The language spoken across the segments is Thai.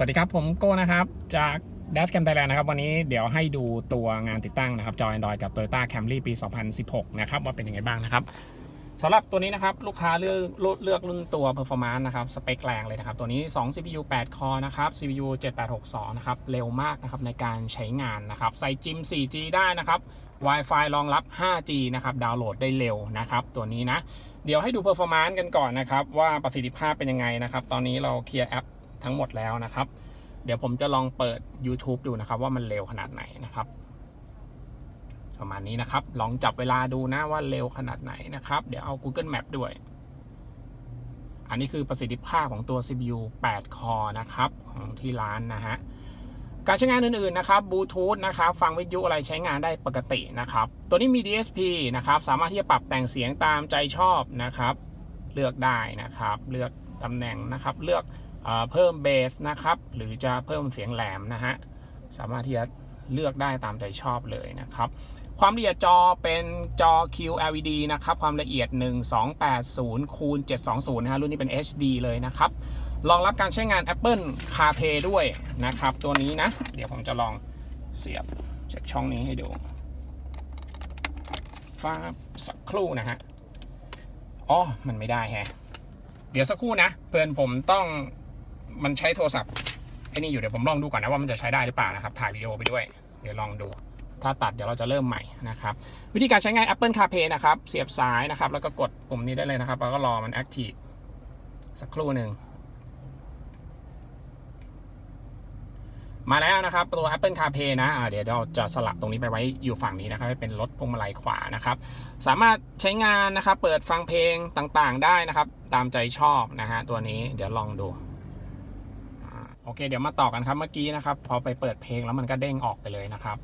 สวัสดีครับผมโก้นะครับ จาก d a s Cam Thailand นะครับ วันนี้เดี๋ยวให้ดูตัวงานติดตั้งนะครับจอ Android กับ Toyota Camry ปี 2016 นะครับ ว่าเป็นยังไงบ้างนะครับสำหรับตัวนี้นะครับ ลูกค้าเลือกเลือกรุ่นตัว Performance นะครับ สเปคแรงเลยนะครับ ตัวนี้ 2 CPU 8 คอนะครับ CPU 7862 นะครับ เร็วมากนะครับในการใช้งานนะครับ ใส่จิม 4G ได้นะครับ Wi-Fi รองรับ 5G นะครับ ดาวน์โหลดได้เร็วนะครับ ตัวนี้นะ เดี๋ยวให้ดู Performance กันก่อนนะครับ ว่าประสิทธิภาพเป็นยังไงนะครับ ตอนนี้เราเคลียร์แอป ทั้งหมดแล้วนะครับ เดี๋ยวผมจะลองเปิด YouTube ดูนะครับ ว่ามันเร็วขนาดไหนนะครับ ประมาณนี้นะครับ ลองจับเวลาดูนะว่าเร็วขนาดไหนนะครับ เดี๋ยวเอา Google Map ด้วย อันนี้คือประสิทธิภาพของตัว CPU 8 คอนะครับ ของที่ร้านนะฮะการใช้งานอื่นๆ นะครับบลูทูธนะครับ ฟังวิทยุอะไรใช้งานได้ปกตินะครับ ตัวนี้มี DSP นะครับ สามารถที่จะปรับแต่งเสียงตามใจชอบนะครับ เลือกได้นะครับ เลือกตำแหน่งนะครับ เลือก เพิ่มเบสนะครับ หรือจะเพิ่มเสียงแหลมนะฮะ สามารถที่จะเลือกได้ตามใจชอบเลยนะครับ ความละเอียดจอเป็นจอ QLED นะครับ ความละเอียด 1280คูณ720 นะฮะ รุ่นนี้เป็น HD เลยนะครับ รองรับการใช้งาน Apple CarPlay ด้วยนะครับ ตัวนี้นะ เดี๋ยวผมจะลองเสียบจากช่องนี้ให้ดูฟ้าสักครู่นะฮะ อ๋อ มันไม่ได้แฮะ เดี๋ยวสักครู่นะ เพื่อนผมต้อง มันใช้โทรศัพท์ไอ้นี่อยู่เดี๋ยวผมลองดูก่อนนะว่ามันจะใช้ได้หรือเปล่านะครับ ถ่ายวิดีโอไปด้วย เดี๋ยวลองดู ถ้าตัดเดี๋ยวเราจะเริ่มใหม่นะครับ วิธีการใช้งาน Apple CarPlay นะครับ เสียบสายนะครับ แล้วก็กดปุ่มนี้ได้เลยนะครับ แล้วก็รอมัน Active สักครู่หนึ่งมาแล้วนะครับตัว Apple CarPlay นะอ่าเดี๋ยวเราจะสลับตรงนี้ไปไว้อยู่ฝั่งนี้นะครับให้เป็นรถพวงมาลัยขวานะครับ สามารถใช้งานนะครับ เปิดฟังเพลงต่างๆ ได้นะครับ ตามใจชอบนะฮะตัวนี้เดี๋ยวลองดู โอเค เดี๋ยวมาต่อกันครับเมื่อกี้นะครับ พอไปเปิดเพลงแล้วมันก็เด้งออกไปเลยนะครับ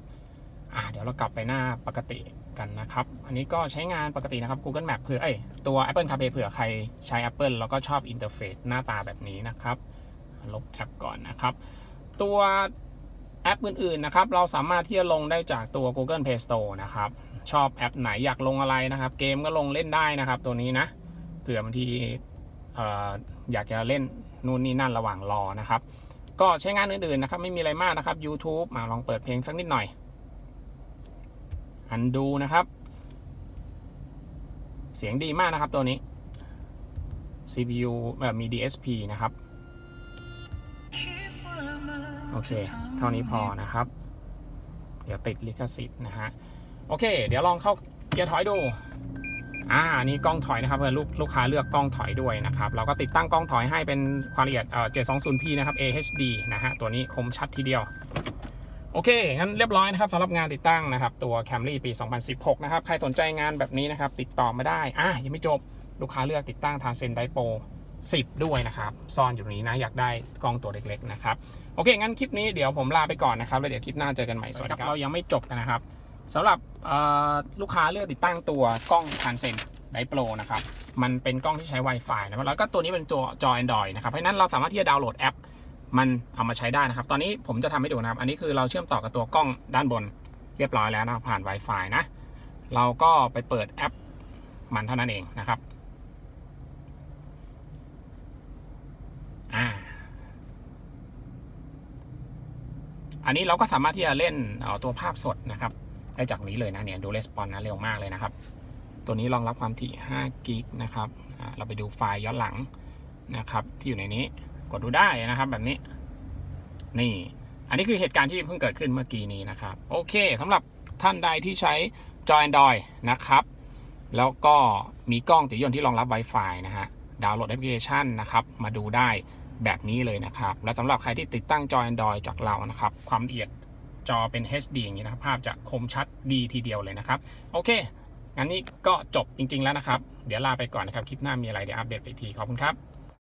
อ่าเดี๋ยวเรากลับไปหน้าปกติกันนะครับ อันนี้ก็ใช้งานปกตินะครับ Google Map เผื่อเอ้ยตัว Apple CarPlay เผื่อใครใช้ Apple แล้วก็ชอบอินเทอร์เฟซหน้าตาแบบนี้นะครับ ลบแอปก่อนนะครับ ตัวแอปอื่นๆนะครับ เราสามารถที่จะลงได้จากตัว Google Play Store นะครับ ชอบแอปไหนอยากลงอะไรนะครับ เกมก็ลงเล่นได้นะครับ ตัวนี้นะเผื่อบางทีอยากจะเล่นนู่นนี่นั่นระหว่างรอนะครับ ก็ใช้งานอื่นๆนะครับ ไม่มีอะไรมากนะครับ YouTube มาลองเปิดเพลงสักนิดหน่อย อันดูนะครับ เสียงดีมากนะครับตัวนี้ CPU แบบมี DSP นะครับ โอเค เท่านี้พอนะครับ เดี๋ยวติดลิขสิทธิ์นะฮะ โอเค เดี๋ยวลองเข้าเกียร์ถอยดู อ่านี่กล้องถอยนะครับเพื่อนลูกลูกค้าเลือกกล้องถอยด้วยนะครับ เราก็ติดตั้งกล้องถอยให้เป็นความละเอียดเอ่อ 720p นะครับ AHD นะฮะตัวนี้คมชัดทีเดียว โอเค งั้นเรียบร้อยนะครับสำหรับงานติดตั้งนะครับ ตัว Camry ปี 2016 นะครับ ใครสนใจงานแบบนี้นะครับ ติดต่อมาได้ อะยังไม่จบลูกค้าเลือกติดตั้งทางเซนไดโป10 ด้วยนะครับ ซ่อนอยู่ตรงนี้นะอยากได้กล้องตัวเล็กๆนะครับ โอเค งั้นคลิปนี้เดี๋ยวผมลาไปก่อนนะครับ แล้วเดี๋ยวคลิปหน้าเจอกันใหม่สวัสดีครับเรายังไม่จบกันนะครับ สำหรับลูกค้าเลือกติดตั้งตัวกล้องทานเซนไดโปรนะครับ มันเป็นกล้องที่ใช้ Wi-Fi นะครับ แล้วก็ตัวนี้เป็นตัวจอ Android นะครับ เพราะนั้นเราสามารถที่จะดาวน์โหลดแอป มันเอามาใช้ได้นะครับ ตอนนี้ผมจะทำให้ดูนะครับ อันนี้คือเราเชื่อมต่อกับตัวกล้องด้านบนเรียบร้อยแล้วนะผ่าน Wi-Fi นะ เราก็ไปเปิดแอป มันเท่านั้นเองนะครับอ่าอันนี้เราก็สามารถที่จะเล่นออตัวภาพสดนะครับ ได้จากนี้เลยนะเนี่ยดูレスปอนนะเร็วมากเลยนะครับ ตัวนี้รองรับความถี่5กิกนะครับเราไปดูไฟล์ย้อนหลังนะครับที่อยู่ในนี้กดดูได้นะครับแบบนี้ นี่ อันนี้คือเหตุการณ์ที่เพิ่งเกิดขึ้นเมื่อกี้นี้นะครับ โอเคสำหรับท่านใดที่ใช้จอ Android นะครับ แล้วก็มีกล้องติดยนต์ที่รองรับ Wi-Fi นะฮะดาวน์โหลดแอปพลิเคชันนะครับมาดูได้แบบนี้เลยนะครับ และสำหรับใครที่ติดตั้งจอ Android จากเรานะครับ ความละเอียด จอเป็น HD อย่างนี้นะครับภาพจะคมชัดดีทีเดียวเลยนะครับ โอเค งั้นนี่ก็จบจริง ๆ แล้วนะครับ เดี๋ยวลาไปก่อนนะครับ คลิปหน้ามีอะไรเดี๋ยวอัปเดตไปทีขอบคุณครับ